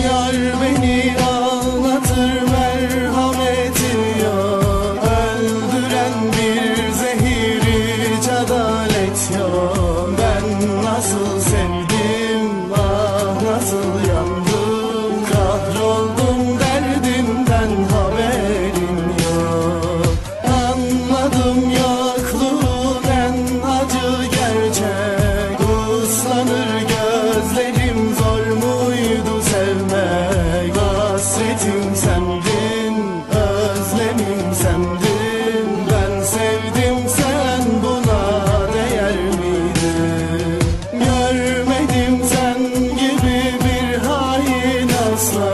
Yar beni Hasretim sendin, özlemim sendin. Ben sevdim sen buna değer miydin? Görmedim sen gibi bir hain asla.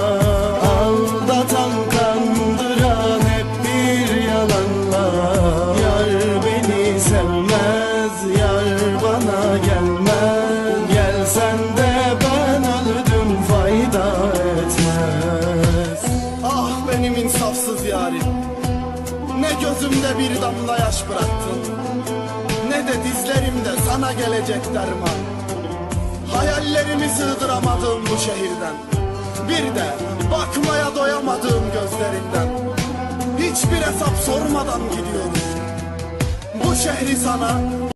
Aldatan kandıran hep bir yalanla. Yar beni sevmez, yar bana gelmez gözümde bir damla yaş bıraktın. Ne de dizlerimde sana gelecek derman. Hayallerimi sığdıramadım bu şehirden. Bir de bakmaya doyamadığım gözlerinden. Hiçbir hesap sormadan gidiyorum. Bu şehri sana